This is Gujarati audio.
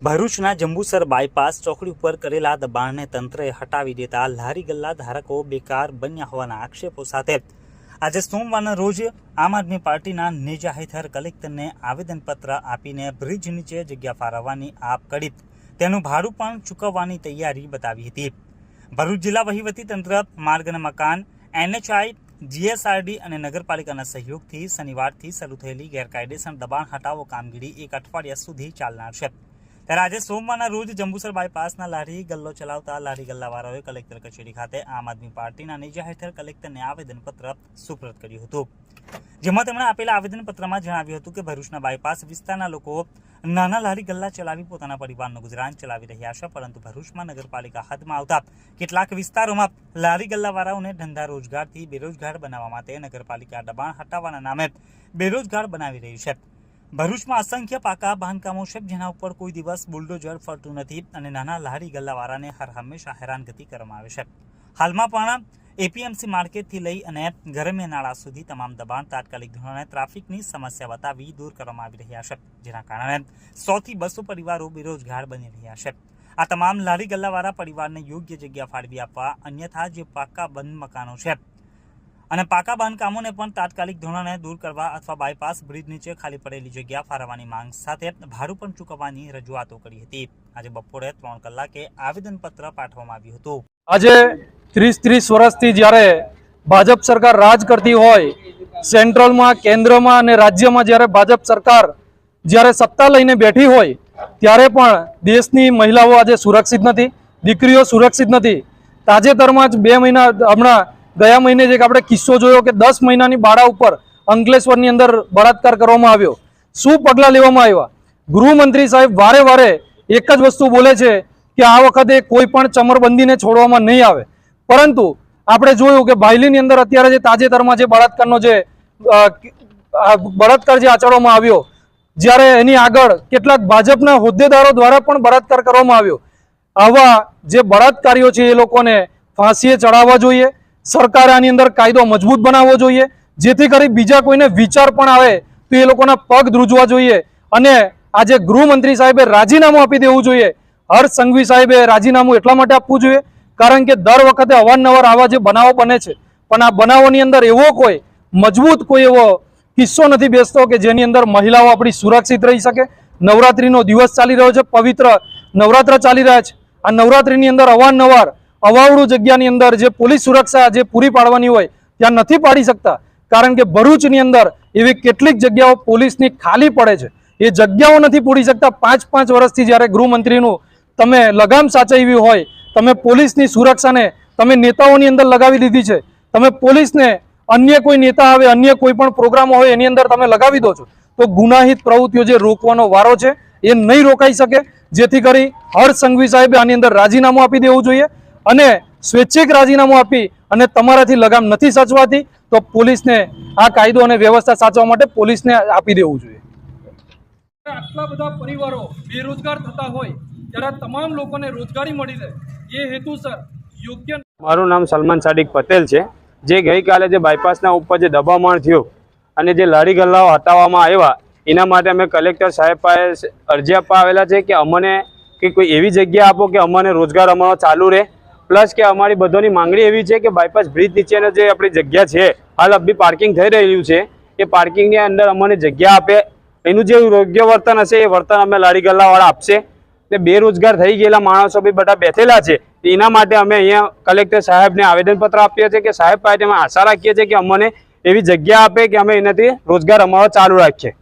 ભરૂચના જંબુસર બાયપાસ ચોકડી ઉપર કરેલા દબાણને તંત્રએ હટાવી દેતા લારી ગલ્લા ધારકો બેકાર બન્યા હોવાના આક્ષેપો સાથે આજે સોમવારના રોજ આમ આદમી પાર્ટીના નેજા હેઠળ કલેક્ટરને આવેદનપત્ર આપીને બ્રિજ નીચે જગ્યા ફાળવવાની આપ કરી તેનું ભાડું પણ ચૂકવવાની તૈયારી બતાવી હતી. ભરૂચ જિલ્લા વહીવટી તંત્ર, માર્ગ અને મકાન, એનએચઆઈ, જીએસઆરડી અને નગરપાલિકાના સહયોગથી શનિવારથી શરૂ થયેલી ગેરકાયદેસર દબાણ હટાવો કામગીરી એક અઠવાડિયા સુધી ચાલનાર છે. ત્યારે આજે સોમવારના રોજ જંબુસર બાયપાસના લારી ગલ્લો ચલાવતા લારી ગલ્લાવાળાઓએ કલેક્ટર કચેરી ખાતે આમ આદમી પાર્ટીના નેજા હેઠળ કલેક્ટરને આવેદનપત્ર સુપ્રત કર્યું હતું. જેમાં તેમણે આપેલા આવેદનપત્રમાં જણાવ્યું હતું કે ભરૂચના બાયપાસ વિસ્તારના લોકો નાના લારી ગલ્લા ચલાવી પોતાના પરિવારનું ગુજરાન ચલાવી રહ્યા છે, પરંતુ ભરૂચમાં નગરપાલિકા હદમાં આવતા કેટલાક વિસ્તારોમાં લારી ગલ્લાવાળાઓને ધંધા રોજગારથી બેરોજગાર બનાવવા માટે નગરપાલિકા દબાણ હટાવવાના નામે બેરોજગાર બનાવી રહી છે. ભરૂચમાં અસંખ્ય પાકા બાંધકામો છે. જેના ઉપર કોઈ દિવસ બુલડોઝર ફરતું નથી અને નાના લહારી ગલ્લાવાળાને હર હંમેશા હેરાનગતિ કરવામાં આવે છે. હાલમાં પણ એપીએમસી માર્કેટથી લઈ અને ગરમે નાળા સુધી તમામ દબાણ તાત્કાલિક ધોરણે ટ્રાફિકની સમસ્યા બતાવી દૂર કરવામાં આવી રહ્યા છે. જેના કારણે સોથી બસો પરિવારો બેરોજગાર બની રહ્યા છે. આ તમામ લારી ગલ્લાવાળા પરિવારને યોગ્ય જગ્યા ફાળવી આપવા અન્યથા જે પાકા બંધ મકાનો છે અને પાકા બાંધકામોને પણ તાત્કાલિક ધોરણે દૂર કરવા અથવા બાયપાસ બ્રિજ નીચે ખાલી પડેલી જગ્યા ફાળવવાની માંગ સાથે ભાડું પણ ચૂકવવાની રજૂઆતો કરી હતી. આજે બપોરે ત્રણ કલાકે આવેદનપત્ર પાઠવવામાં આવ્યું હતું. આજે ત્રીસ ત્રીસ વર્ષથી જ્યારે ભાજપ સરકાર રાજ કરતી હોય, સેન્ટ્રલમાં, કેન્દ્રમાં અને રાજ્યમાં જ્યારે ભાજપ સરકાર જ્યારે સત્તા લઈને બેઠી હોય, ત્યારે પણ દેશની મહિલાઓ આજે સુરક્ષિત નથી, દીકરીઓ સુરક્ષિત નથી. તાજેતરમાં જ બે મહિના હમણાં ગયા મહિને જે આપણે કિસ્સો જોયો કે દસ મહિનાની બાળા ઉપર અંકલેશ્વરની અંદર બળાત્કાર કરવામાં આવ્યો. શું પગલાં લેવામાં આવ્યા? ગૃહમંત્રી સાહેબ વારે વારે એક જ વસ્તુ બોલે છે કે આ વખતે કોઈ પણ ચમરબંધીને છોડવામાં નહીં આવે. પરંતુ આપણે જોયું કે ભાઈલીની અંદર અત્યારે જે તાજેતરમાં જે બળાત્કારનો જે બળાત્કાર જે આચરવામાં આવ્યો, જ્યારે એની આગળ કેટલાક ભાજપના હોદ્દેદારો દ્વારા પણ બળાત્કાર કરવામાં આવ્યો. આવા જે બળાત્કારીઓ છે એ લોકોને ફાંસીએ ચડાવવા જોઈએ. સરકારે આની અંદર કાયદો મજબૂત બનાવવો જોઈએ. જેથી કરી બીજા કોઈને વિચાર પણ આવે તો એ લોકોના પગ ધ્રુજવા જોઈએ. અને આજે ગૃહમંત્રી સાહેબે રાજીનામું આપી દેવું જોઈએ. હર્ષ સંઘવી સાહેબે રાજીનામું એટલા માટે આપવું જોઈએ, કારણ કે દર વખતે અવારનવાર આવા જે બનાવો બને છે. પણ આ બનાવોની અંદર એવો કોઈ મજબૂત કોઈ એવો કિસ્સો નથી બેસતો કે જેની અંદર મહિલાઓ આપણી સુરક્ષિત રહી શકે. નવરાત્રિનો દિવસ ચાલી રહ્યો છે, પવિત્ર નવરાત્ર ચાલી રહ્યા છે. આ નવરાત્રિની અંદર અવારનવાર અવાવડું જગ્યાની અંદર જે પોલીસ સુરક્ષા જે પૂરી પાડવાની હોય, ત્યાં નથી પાડી શકતા. કારણ કે ભરૂચની અંદર એવી કેટલીક જગ્યાઓ પોલીસની ખાલી પડે છે. એ જગ્યાઓ નથી પૂરી શકતા. પાંચ પાંચ વર્ષથી જ્યારે ગૃહમંત્રીનું તમે લગામ સાચવી હોય, તમે પોલીસની સુરક્ષાને તમે નેતાઓની અંદર લગાવી દીધી છે, તમે પોલીસને અન્ય કોઈ નેતા આવે, અન્ય કોઈ પણ પ્રોગ્રામો હોય, એની અંદર તમે લગાવી દો છો. તો ગુનાહિત પ્રવૃત્તિઓ જે રોકવાનો વારો છે, એ નહીં રોકાઈ શકે. જેથી કરી હર્ષ સંઘવી સાહેબે આની અંદર રાજીનામું આપી દેવું જોઈએ. અને સ્વૈચ્છિક રાજીનામું આપી અને તમારાથી લગામ નથી સાચવાતી તો પોલીસને આ કાયદો અને વ્યવસ્થા સાચવા માટે પોલીસને આપી દેવું જોઈએ. આટલા બધા પરિવારો બેરોજગાર થતા હોય ત્યારે તમામ લોકોને રોજગારી મળી રહે. એ હેતુસર યોગ્ય મારું નામ સલમાન સાડિક પટેલ છે. જે ગઈકાલે જે બાયપાસના ઉપર જે દબામણ થયું અને જે લારી ગલ્લાઓ હટાવવામાં આવ્યા એના માટે અમે કલેક્ટર સાહેબ પાસે અરજી આપવા આવેલા છે કે અમને કે કોઈ એવી જગ્યા આપો કે અમને રોજગાર અમારો ચાલુ રહે. પ્લસ કે અમારી બધોની માંગણી એવી છે કે બાયપાસ બ્રિજ નીચેનો જે આપણી જગ્યા છે, હાલ અભી પાર્કિંગ થઈ રહ્યું છે, એ પાર્કિંગની અંદર અમને જગ્યા આપે. એનું જે યોગ્ય વર્તન હશે, એ વર્તન અમે લારી ગલ્લાવાળા આપશે. ને બેરોજગાર થઈ ગયેલા માણસો બી બધા બેઠેલા છે. એના માટે અમે અહીંયા કલેક્ટર સાહેબને આવેદનપત્ર આપીએ છીએ કે સાહેબ પાસે અમે આશા રાખીએ છીએ કે અમને એવી જગ્યા આપે કે અમે એનાથી રોજગાર અમારો ચાલુ રાખીએ.